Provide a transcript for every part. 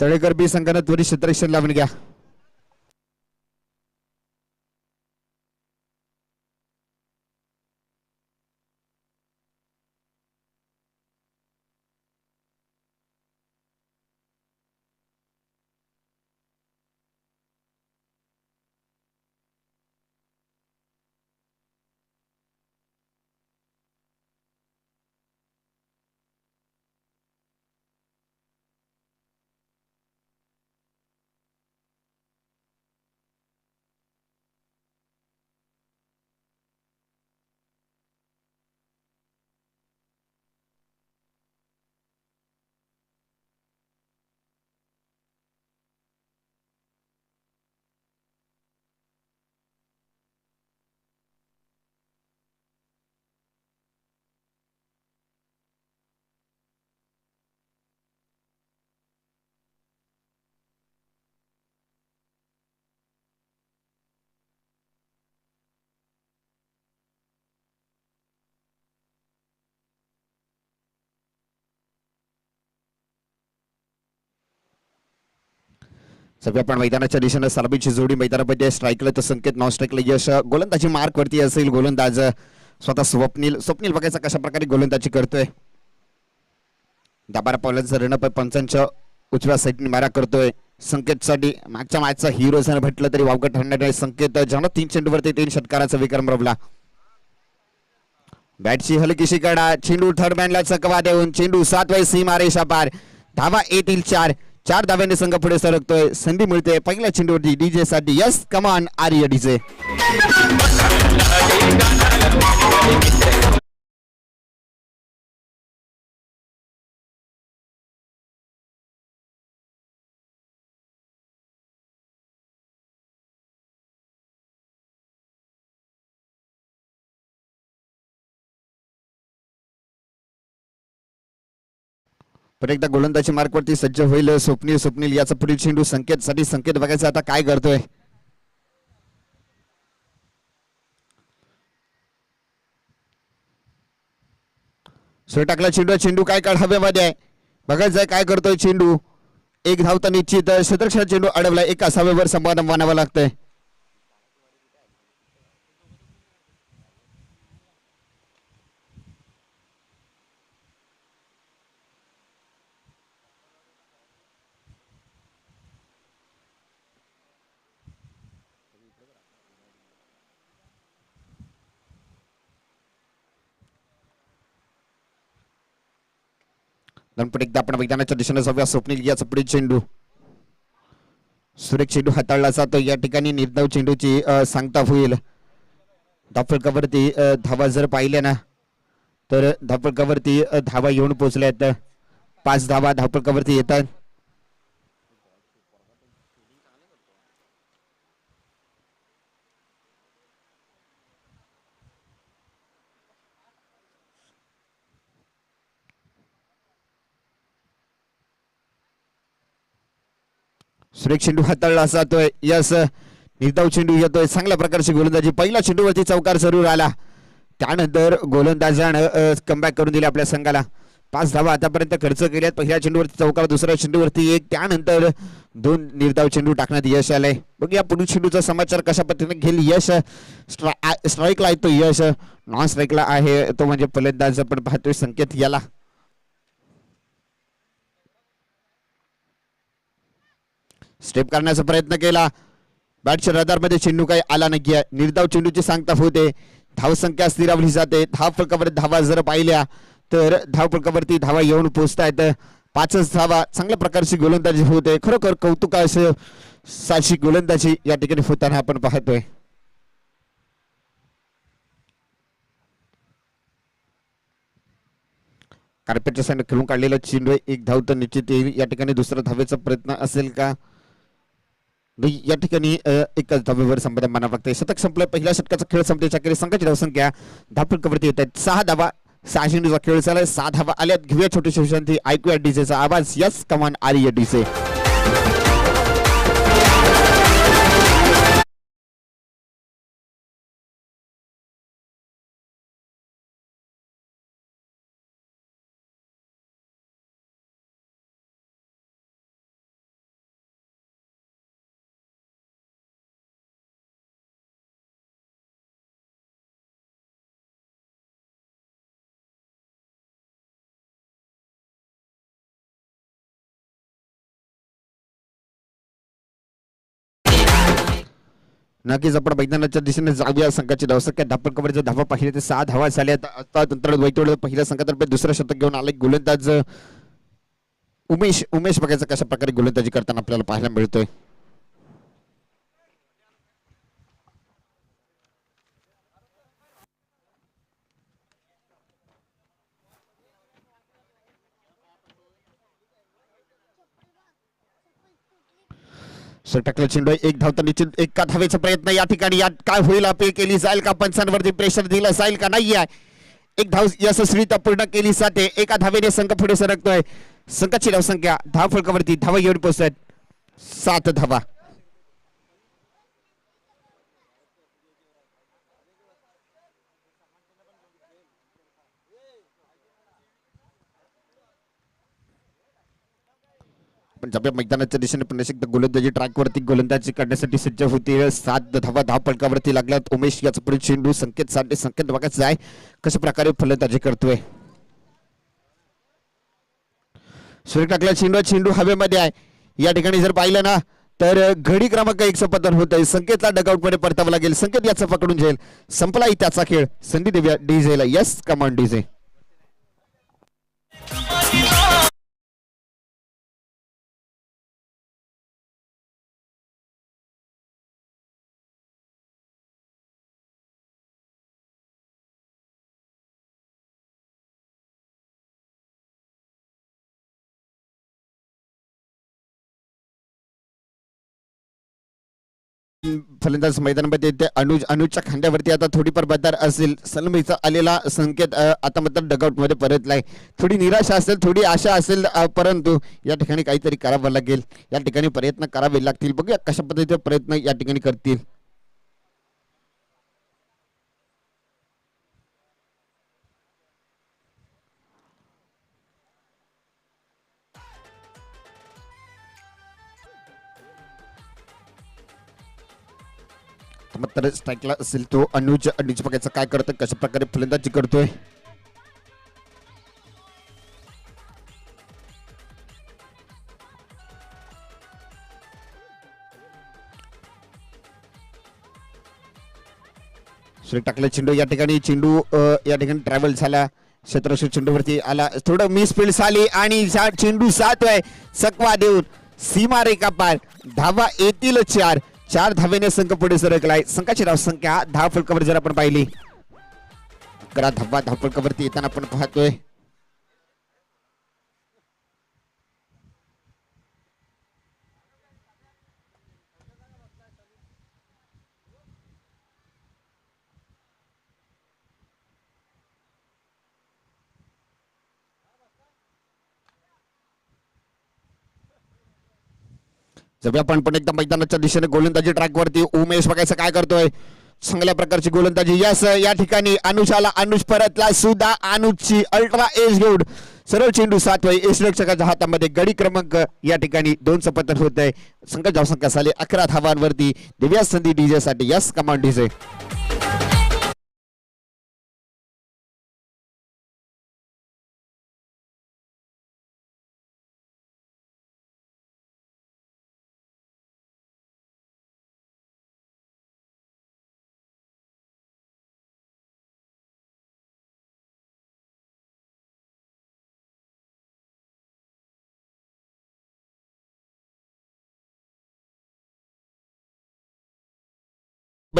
तळेकर बी संघानं त्वरित क्षेत्ररक्षण लावून घ्या. सगळ्या पण मैदानाच्या दिशेनं सरबीची जोडी मैदानामध्ये स्ट्राईकला तर संकेत नॉन स्ट्राईकला यश. गोलंदाजी मार्क वरती असेल गोलंदाज स्वतः स्वप्नील स्वप्नील बघायचा कशा प्रकारे गोलंदाजी करतोय. दाबारा पावलांचा रणप पंचांच्या उजव्या साईडने मारा करतोय. संकेतसाठी मागच्या मॅचचा हिरो जर भेटलं तरी वावगं ठरणार नाही. संकेत ज्यानं तीन चेंडूवरती तीन षटकाराचा विक्रम रवला बॅटची हलकीशी कडा चेंडू थर्ड मॅनला चकवा देऊन. चेंडू सात वाय सीमा रेषा पार. धावा येतील चार. चार धाव्याने संघ पुढे सरकतोय. संधी मिळते. पहिल्या चेंडूवरती डीजे साठी. यस कमान आर्य डीजे पण एकदा गोलंदाजी मार्कवरती सज्ज होईल स्वप्नील स्वप्नील याचा पुढील चेंडू संकेत साठी संकेत बघायचा आता काय करतोय सोय टाकला चेंडू. चेंडू काय काढ हवेमध्ये आहे. बघायचंय काय करतोय चेंडू. एक धावता निश्चित. शतरक्षण चेंडू अडवला एका सहाव्यावर समाधान मानावं लागतंय. नंतर एकदा आपण मैदानाच्या दिशेने जाऊया स्वप्नील याचा पुढील चेंडू सुरेख चेंडू हाताळला जातो या ठिकाणी निर्धाव चेंडूची सांगता होईल धापळकावरती धावा जर पाहिल्या ना तर धापळकावरती धावा येऊन पोहोचल्यात पाच धावा धापळकावरती येतात सुरेख चेंडू हाताळला जातोय. यस निर्धाव चेंडू येतोय. चांगल्या प्रकारची गोलंदाजी. पहिला चेंडूवरती चौकार जरूर आला. त्यानंतर गोलंदाजानं कमबॅक करून दिले आपल्या संघाला. पाच धावा आतापर्यंत खर्च केल्यात पहिल्या चेंडूवरती चौकार दुसऱ्या चेंडूवरती एक. त्यानंतर दोन निर्धाव चेंडू टाकण्यात यश आलंय. बघ या पुढील चेंडूचा समाचार कशा पद्धतीने घेईल यश. स्ट्रा- स्ट्राईकला आहे तो यश. नॉन स्ट्राईकला आहे. तो म्हणजे फलंदाज आपण पाहतोय संकेत याला. स्टेप करण्याचा प्रयत्न केला. बॅटच्या रदारमध्ये चेंडू काही आला नाही. निर्धाव चेंडूची सांगताफ होते. धावसंख्या स्थिरावली जाते. धाव फलकावर धावा जर पाहिल्या तर धाव फलकावरती धावा येऊन पोहोचतायत. पाचच धावा चांगल्या प्रकारची गोलंदाजी होते. खरोखर असं साशी गोलंदाजी या ठिकाणी होताना आपण पाहतोय. कार्पेटच्या साईडने खेळून काढलेला चेंडू आहे. एक धाव तर निश्चित येईल. या ठिकाणी दुसरा धावेचा प्रयत्न असेल का? या ठिकाणी एकाच एकच धावेवर संपादन मानावं लागतंय. शतक संपलं पहिल्या षटकाचा खेळ संपतेच्या खेळी संघाची धावसंख्या धापडकवरती येत आहेत सहा धावा सहा चेंडूचा खेळ चालू सहा धावा आल्यात. घेऊया छोटीशी विश्रांती. ऐकूया डीजेचा आवाज. यस कमान आली डीजे. नक्कीच आपण मैदानाच्या दिशेने जाऊया. संघाची धावसंख्या धापड कबड्डीचा धावा पाहिले तर सहा धावा झाल्या. आता नंतर वैतवड पहिल्या संघातर्फे दुसरं शतक घेऊन आले गोलंदाज. उमेश उमेश बघायचं कशा प्रकारे गोलंदाजी करताना आपल्याला पाहायला मिळतोय. षटकला चेंडू आहे. एक धावता निश्चित एका धावेचा प्रयत्न या ठिकाणी यात काय होईल अपील केली जाईल का? पंचांवरती प्रेशर दिलं जाईल का? नाही आहे. एक धाव यशस्वीता पूर्ण केली जाते. एका धावेने संघ पुढे सरकतोय. संघाची धावसंख्या धाव फलकावरती धावा येऊन पोहोचत. सात धावा. पण जब्या मैदानाच्या दिशेने पुन्हा एकदा गोलंदाजी ट्रॅकवरती गोलंदाजी करण्यासाठी सज्ज होती. सात धावा धाव फलकावरती लागल्यात. उमेश याचा पुढे चेंडू संकेत साठी संकेत बघायचं आहे कशा प्रकारे फलंदाजी करतोय? सूर्य टाकला चेंडू. चेंडू हवेमध्ये आहे. या ठिकाणी जर पाहिलं ना तर घडी क्रमांक एक पतन होत आहे संकेतला डगआउटमध्ये परतावं लागेल. संकेत याचा पकडून जाईल. संपलाही त्याचा खेळ. संधी डी डीजेला. Yes command DJ. फलंदाज मैदानामध्ये ते अनुज अनुजच्या खांद्यावरती आता थोडीफार बदार असेल. सलमीचा आलेला संकेत आता मात्र डगआउटमध्ये परतलाय. थोडी निराशा असेल थोडी आशा असेल परंतु या ठिकाणी काहीतरी करावं लागेल. या ठिकाणी प्रयत्न करावे लागतील. बघूया कशा पद्धतीचे प्रयत्न या ठिकाणी करतील. मात्र स्ट्राईकला असेल तो. अनुज अनुज बघायचं काय करतोय कशा प्रकारे फलंदाजी करतोय? टाकला चेंडू. या ठिकाणी चेंडू या ठिकाणी ट्रॅव्हल झाला. क्षेत्रक्षेत्र चेंडूवरती आला. थोडं मिस फील्ड झाली आणि चेंडू सात आहे सकवा देऊन सीमा रेखा पार. धावा येतील चार चार धावेने संघ पुढे सरकलाय. संघाची धावसंख्या दहा फलकावर जर आपण पाहिली अकरा धावा धाव फलकावरती येताना आपण पाहतोय. जाऊया आपण पण एकदा मैदानाच्या दिशेने गोलंदाजी ट्रॅकवरती उमेश बघायचं काय करतोय? चांगल्या प्रकारची गोलंदाजी. यस या ठिकाणी अनुषाला अनुष परतला. सुद्धा अनुजची अल्ट्रा एज घेऊन सरळ चेंडू सात एस रक्षकाच्या हातामध्ये गडी क्रमांक. या ठिकाणी दोन सपतन होत आहे. संघ धावसंख्या झाले अकरा धावांवरती. दिव्या संधी डीजे साठी. यस कमांड डीजे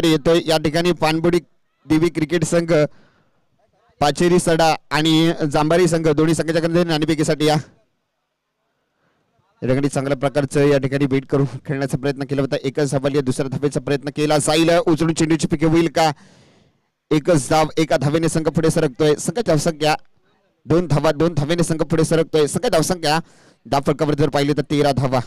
येतोय. या ठिकाणी पानबुडी देवी क्रिकेट संघ पाचेरी सडा आणि जांभारी संघ दोन्ही संघाच्या कडे या या. ठिकाणी चांगल्या प्रकारचं या ठिकाणी बीट करून खेळण्याचा प्रयत्न केला होता. एकच धावाली दुसऱ्या धावेचा प्रयत्न केला. जाईल उचलून चेंडूची पिके होईल का? एकच धाव एका धावेने संघ पुढे सरकतोय. संघ धावसंख्या दोन धावा दोन धावेने संघ पुढे सरकतोय. संघ धावसंख्या धाव फलकावर जर पाहिली तर तेरा धावा.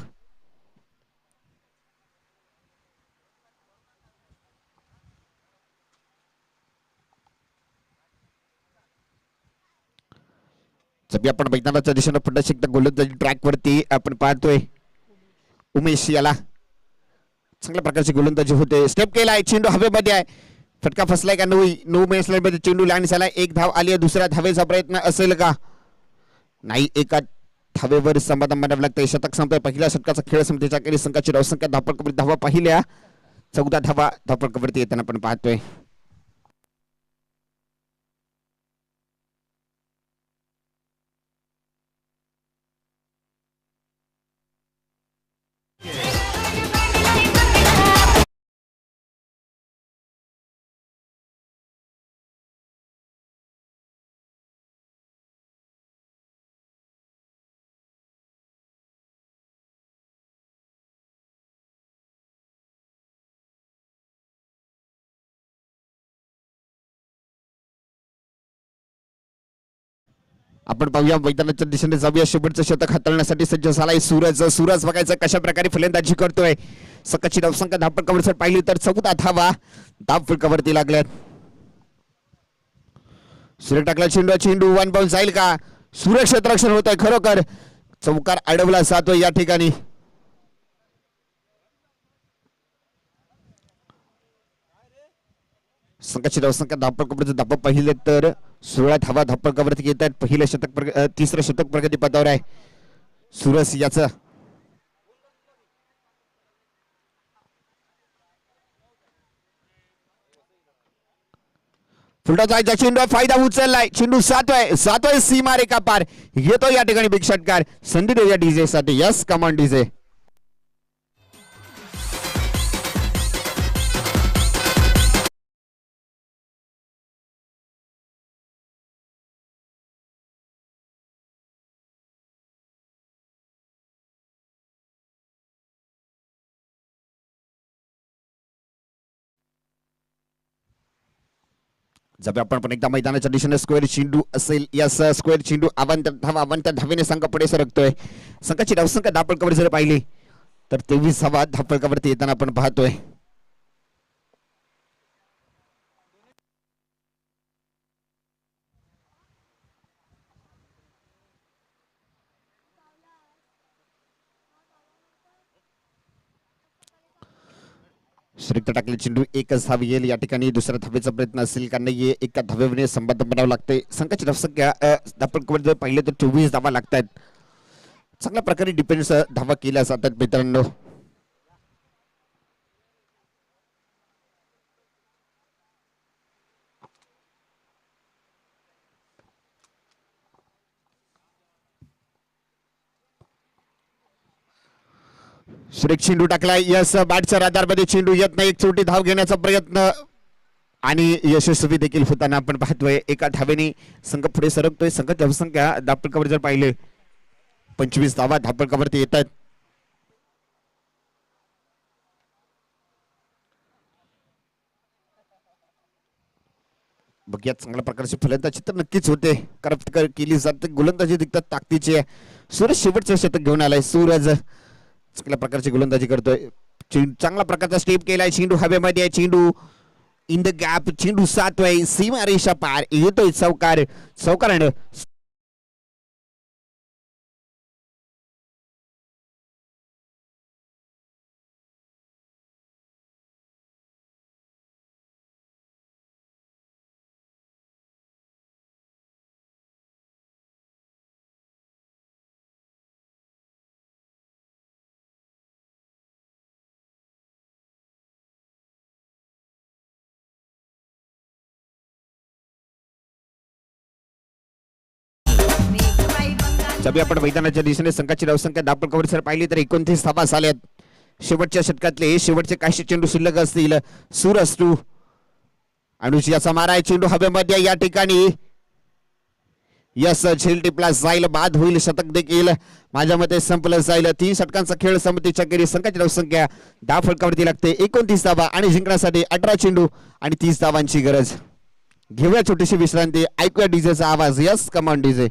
सध्या आपण मैदानाच्या दिशेनं पुन्हा एकदा गोलंदाजी ट्रॅकवरती आपण पाहतोय. उमेश याला. चांगल्या प्रकारची गोलंदाजी होते. स्टेप आहे. चेंडू हवेमध्ये आहे. फटका फसलाय का? नऊ नऊ मेस मध्ये चेंडू लँड झाला. एक धाव आली आहे. दुसऱ्या धावेचा प्रयत्न असेल का? नाही एका धावेवर समाधान मानावं लागतंय. शतक संपतोय. पहिल्या षटकाचा खेळ संपतेच्या संघाची धावसंख्या धापड धावा पाहिल्या. चौदा धावा धावपळकावरती येताना आपण पाहतोय. आपण पाहूया मैदानाच्या दिशेने जाऊया. शेवटचं शतक हाताळण्यासाठी सज्ज झालाय सूरज. सूरज बघायचं कशा प्रकारे फलंदाजी करतोय. सकाळची धावसंख्या धावपळकावर पाहिली तर चौदा धावा. फुलकावरती लागल्यात. सूर्य टाकला चेंडू. चेंडू वन बाउन जाईल का? सूर्य क्षेत्ररक्षण होत आहे खरोखर. चौकार अडवला जातोय या ठिकाणी. संघाची धावसंख्या धावपळकावरचं धापा पाहिले तर सोळा धावा धावपळकावरती येत आहेत. पहिलं शतक प्रग- तिसरं शतक प्रगती पदावर आहे. सुरस याचं. फुलटाचा चेंडू फायदा उचललाय. चेंडू सातवाय सातवाय सीमा रेखा पार. येतो या ठिकाणी बिग षटकार. संधी देऊया डीजे साठी. यस कमांड डीजे आपण पण एकदा मैदानाच्या दिशेने स्क्वेअर चेंडू असेल यास स्क्वेअर चेंडू अवंत धावा अवंत धावेने संघ पुढे सरकतोय. संघाची धावसंख्या धापळकावर जर पाहिली. तर तेवीस धावा धापळकावरती येताना आपण पाहतोय. श्रीक्त टाकले चेंडू एकच धाव येईल या ठिकाणी. दुसऱ्या धावेचा प्रयत्न असेल का नाहीये एका धावेने संबंध बनावं लागते संघाची धावसंख्या धापळकावर जर पाहिले तर चोवीस धावा लागतात चांगल्या प्रकारे डिफेन्स धावा केल्या जातात मित्रांनो. सुरेख चेंडू टाकलाय. यस बॅटच्या राधारमध्ये चेंडू येत नाही. एक छोटी धाव घेण्याचा प्रयत्न. आणि यशस्वी देखील होताना आपण पाहतोय एका धावेने संघ पुढे सरकतोय. संघ धावसंख्या धापडकावर जर पाहिले पंचवीस धावा धापडकावरती येत आहेत बघूया चांगल्या प्रकारची फलंदाजी तर नक्कीच होते. कारण केली जाते. गोलंदाजी दिखतात ताकदीची आहे. सूरज शेवटचं शतक घेऊन आलाय. सूरज चांगल्या प्रकारची गोलंदाजी करतोय. चांगला चांगल्या प्रकारचा स्टेप केलाय. चेंडू हवेमध्ये आहे. चेंडू इन द गॅप चेंडू सातवाय. सीमा रेषा पार. येतोय चौकार चौकारानं जबी आपण मैदानाच्या दिशेने संघाची धावसंख्या दापल सर पाहिली तर एकोणतीस धाबा झाल्यात शेवटच्या षटकातले शेवटचे काशी चेंडू शिल्लक असतील. सूर टू अनुज याचा मारा आहे चेंडू हवेमध्ये या ठिकाणी. यस झेल टिपला जाईल बाद होईल शतक देखील. माझ्या मते संपलं जाईल. तीन षटकांचा खेळ समतीच्या केली संघाची धावसंख्या दहा फटकावरती लागते. एकोणतीस धावा आणि जिंकण्यासाठी अठरा चेंडू आणि तीस धावांची गरज. घेऊया छोटीशी विश्रांती. ऐकूया डीजेचा आवाज. Yes command DJ.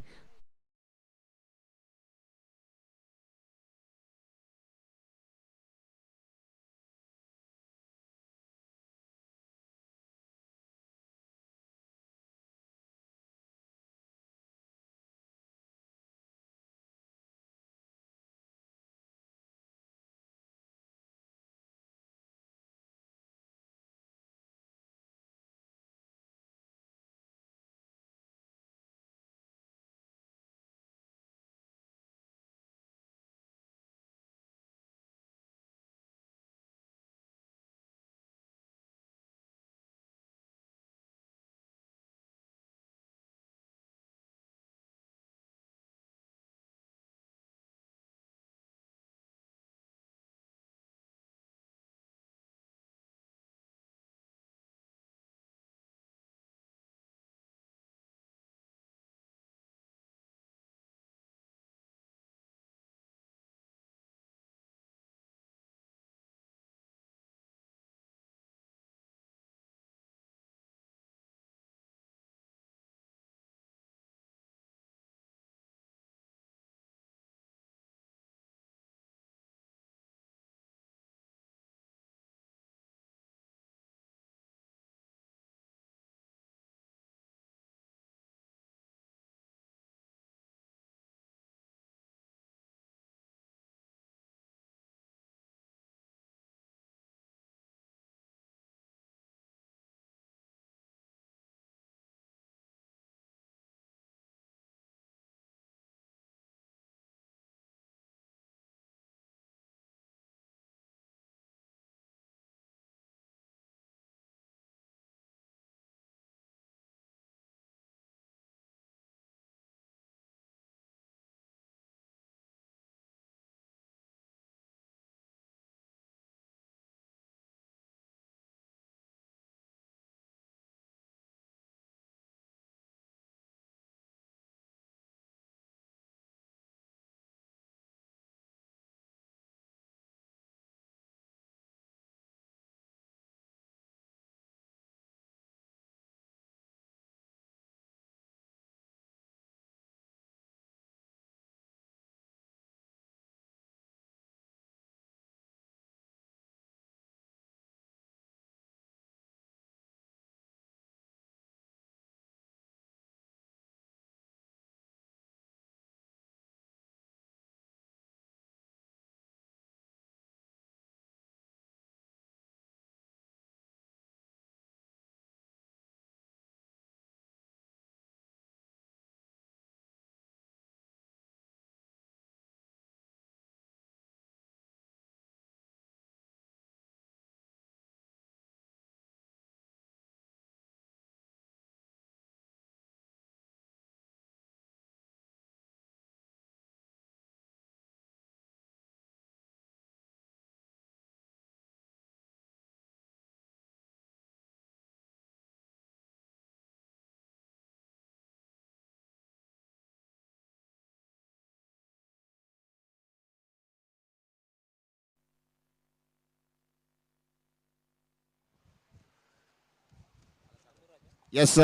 Yes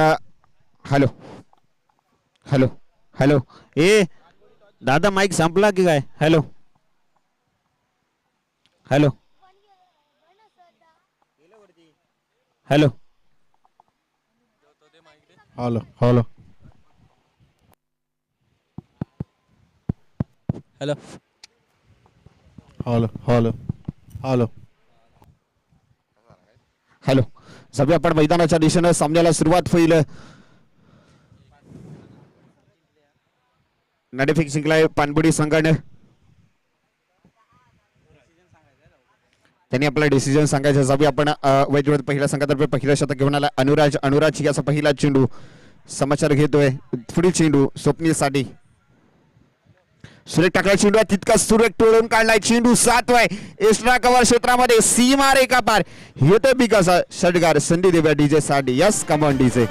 hello hello hello ए दादा माईक संपला की काय hello hello hello hello hello hello hello hello hello hello सगळे आपण मैदानाच्या दिशेनं. सामन्याला सुरुवात होईल. नडेफिक जिंकलाय पानबुडी संघाने. त्यांनी आपला डिसिजन सांगायचा. जावी आपण वैद्यवत पहिल्या संघातर्फे पहिला शतक घेऊन आला अनुराज अनुराज याचा पहिला चेंडू. समाचार घेतोय पुढील चेंडू स्वप्नीलसाठी. सुरेख टाकला चेंडू आहे तितकाच सुरेख टोळून काढलाय चेंडू सातवाय एक्स्ट्रा कव्हर क्षेत्रामध्ये सीमा रेखा पार. येतो बिकासा षटगार. संधी देव्या डीजे साठी यस कमॉन डीजे.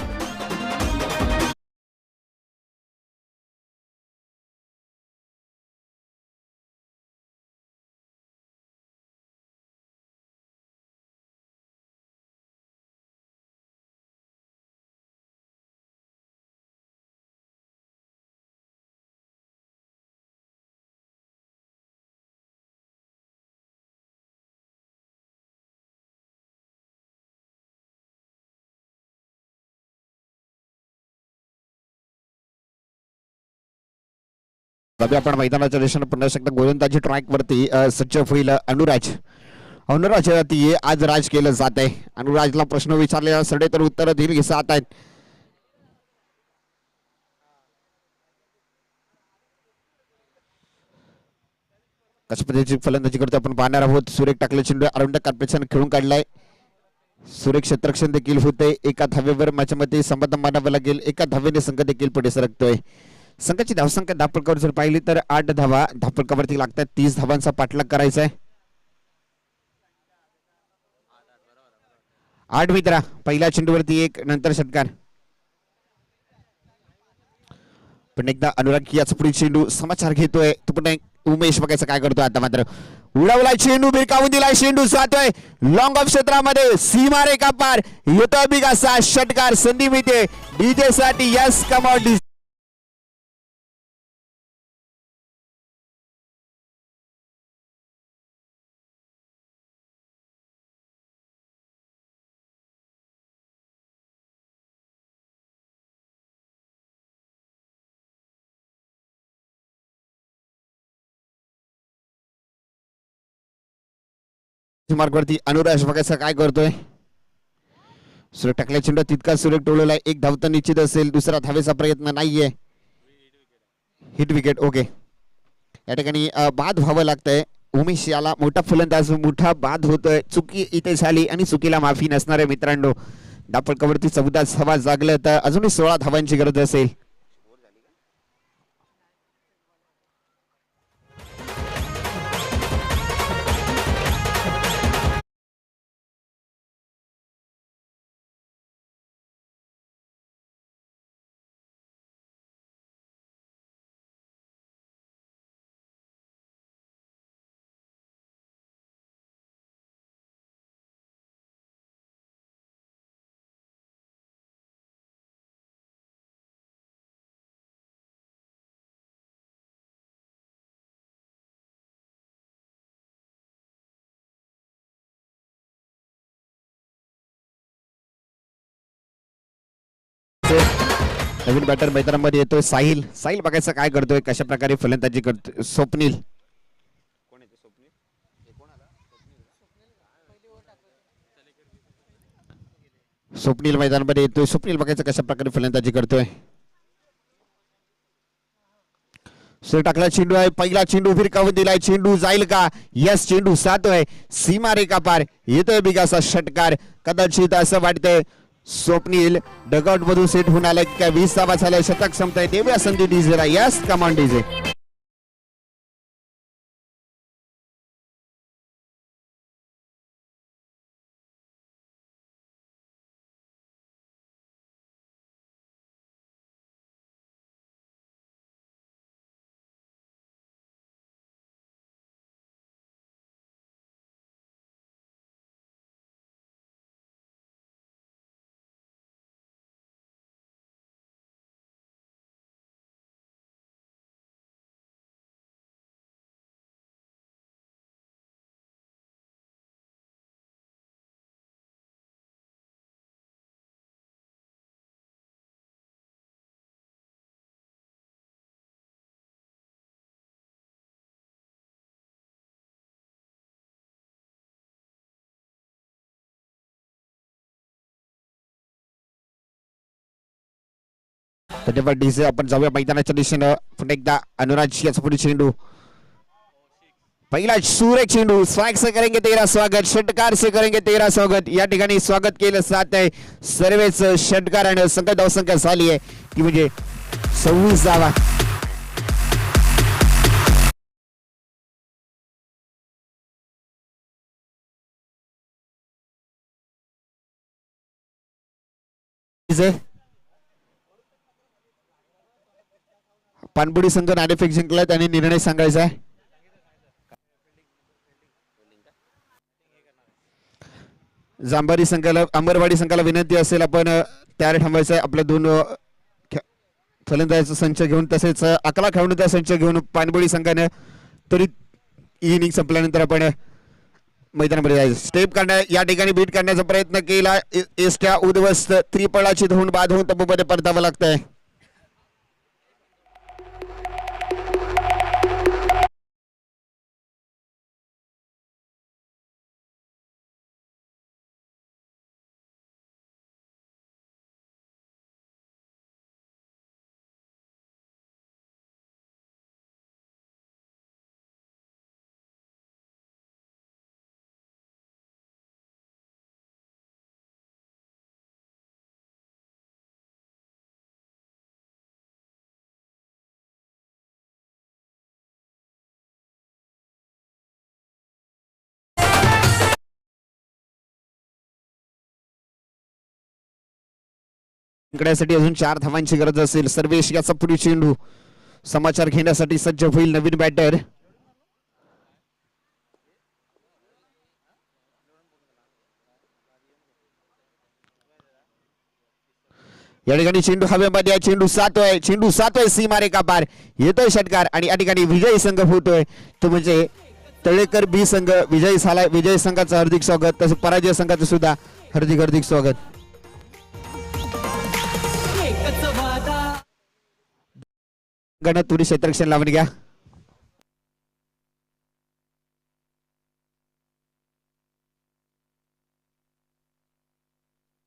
आपण मैदानाच्या दिशेनं पुन्हा एकदा गोलंदाजी ट्रॅक वरती सज्ज होईल अनुराज. अनुराज ती आज राज केलं जात आहे. अनुराजला प्रश्न विचारले सडे तर उत्तर दिली जात आहेत. कशा फलंदाजी करतो आपण पाहणार आहोत. सुरेख टाकले चेंडू अरुंड कार्पेशन खेळून काढलाय. सुरेख क्षेत्रक्षण देखील होते एका धावेवर माझ्या मते समाधान मानावं लागेल. एका धावेने संघ देखील पुढे सरकतोय. संघाची धावसंख्या धापडकावर जर पाहिली तर आठ धावा धापडकावरती लागतात. तीस धावांचा पाठलाग करायचा आहे. आठ मित्रा पहिल्या चेंडूवरती एक नंतर षटकार. पण एकदा अनुराग याचा पुढील चेंडू समाचार घेतोय. तो पण एक उमेश बघायचं काय करतोय आता मात्र. उडवलाय चेंडू बिरकावून दिलाय चेंडू जातोय. लॉंग ऑफ क्षेत्रामध्ये सीमा रेखा पार. येतोय बिगासा षटकार संधी मिळते. डीजे साठी यस कमॉन मार्गवरती अनुराज बघायचा काय करतोय? सुरेख टाकल्या चेंडू तितका सुरेख टोळलेला आहे. एक धावता निश्चित असेल दुसरा धावेचा प्रयत्न नाहीये. हिट विकेट ओके या ठिकाणी बाद व्हावं लागतंय. उमेश याला मोठा फलंदाज मोठा बाद होतोय. चुकी इथे झाली आणि चुकीला माफी नसणारे मित्रांनो. दापडकावरती चौदा धावा जागलं तर अजूनही सोळा धावांची गरज असेल. नवीन बॅटर मैदानामध्ये येतोय साहिल. साहिल बघायचं काय करतोय कशा प्रकारे फलंदाजी करतोय? स्वप्नील. स्वप्नील मैदानामध्ये येतोय. स्वप्नील बघायचं कशा प्रकारे फलंदाजी करतोय. सर टाकला चेंडू आहे. पहिला चेंडू फिरकावून दिलाय. चेंडू जाईल का? यस चेंडू सातोय सीमा रेखा पार. येतोय बिगासा षटकार. कदाचित असं वाटतंय स्वप्नील डगआउट मधून सेट होऊन आलाय. काय वीस धावा झाल्या. शतक संपताय. देऊया संधी डीजेला. Yes command DJ. धन्यवाद डीजे आपण जाऊया मैदानाच्या दिशेनं. पुन्हा एकदा अनुराज याचा पुढे चेंडू. पहिला सूर्य चेंडू. स्वाग से करेंगे तेरा स्वागत. षटकार से करेंगे तेरा स्वागत. या ठिकाणी स्वागत केलं जात आहे. सर्वेच षटकार आणि संख्या धावसंख्या झाली आहे. ती म्हणजे सव्वीस जावा पानबुडी संघ नाणेफेक जिंकलाय त्यांनी निर्णय सांगायचा आहे. जांभारी संघाला अंबरवाडी संघाला विनंती असेल आपण तयार थांबायचं आहे. आपल्या दोन फलंदाजाचा संच घेऊन तसेच अकला अकरा खेळणूचा संच घेऊन पाणबुडी संघाने तरी इनिंग संपल्यानंतर आपण मैदानामध्ये जायचं. स्टेप काढण्या या ठिकाणी बीट करण्याचा प्रयत्न केला. ए- एसट्या उद्ध्वस्त त्रिपळाची धुवून बाद होऊन तब्बूमध्ये परतावं लागतंय. जिंकण्यासाठी अजून चार धावांची गरज असेल. सर्वेश याचा पुढील चेंडू. समाचार घेण्यासाठी सज्ज होईल नवीन बॅटर या ठिकाणी चेंडू हवेमध्ये आहे चेंडू सातोय. चेंडू सातोय सीमारे का पार. येतोय षटकार आणि या ठिकाणी विजयी संघ होतोय तो म्हणजे तळेकर बी संघ. विजयी झालाय. विजयी संघाचं हार्दिक स्वागत. तसं पराजय संघाचं सुद्धा हार्दिक हार्दिक स्वागत. गणतुरी वादा क्षेत्रक्षण लावून घ्या.